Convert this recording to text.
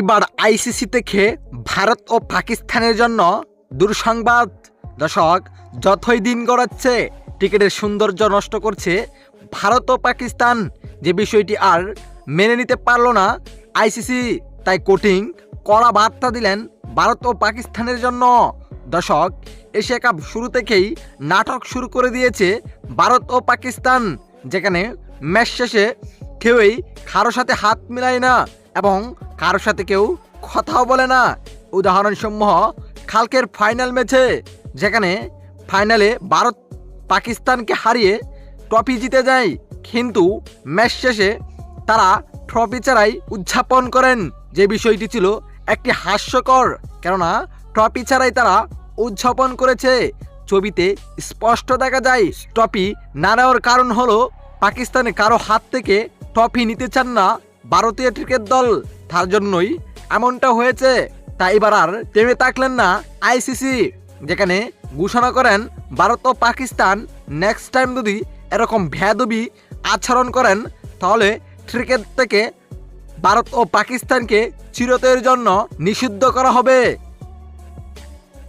এবার আইসিসি থেকে ভারত ও পাকিস্তানের জন্য দুঃসংবাদ। দর্শক, যতই দিন গড়াচ্ছে, টিকিটের সৌন্দর্য নষ্ট করছে ভারত ও পাকিস্তান। যে বিষয়টি আর মেনে নিতে পারল না আইসিসি তাই কোটিং কড়া বার্তা দিলেন ভারত ও পাকিস্তানের জন্য। দর্শক, এশিয়া কাপ শুরু থেকেই নাটক শুরু করে দিয়েছে ভারত ও পাকিস্তান, যেখানে ম্যাচ শেষে কেউই কারোর সাথে হাত মিলায় না। এবং কারোর সাথে কেউ কথাও বলে না। উদাহরণসমূহ কালকের ফাইনাল ম্যাচে, যেখানে ফাইনালে ভারত পাকিস্তানকে হারিয়ে ট্রফি জিতে যায়। কিন্তু ম্যাচ শেষে তারা ট্রফি ছাড়াই উদযাপন করেন। যে বিষয়টি ছিল একটি হাস্যকর, কেননা ট্রফি ছাড়াই তারা উদযাপন করেছে। ছবিতে স্পষ্ট দেখা যায়, ট্রফি না নেওয়ার কারণ হলো পাকিস্তানে কারও হাত থেকে ট্রফি নিতে চান না। ভারতীয় ক্রিকেট দল তার জন্যই এমনটা হয়েছে। তাই এবার আর থেমে থাকলেন না আইসিসি যেখানে ঘোষণা করেন ভারত ও পাকিস্তান নেক্সট টাইম যদি এরকম ভেদবি আচরণ করেন, তাহলে ক্রিকেট থেকে ভারত ও পাকিস্তানকে চিরতের জন্য নিষিদ্ধ করা হবে।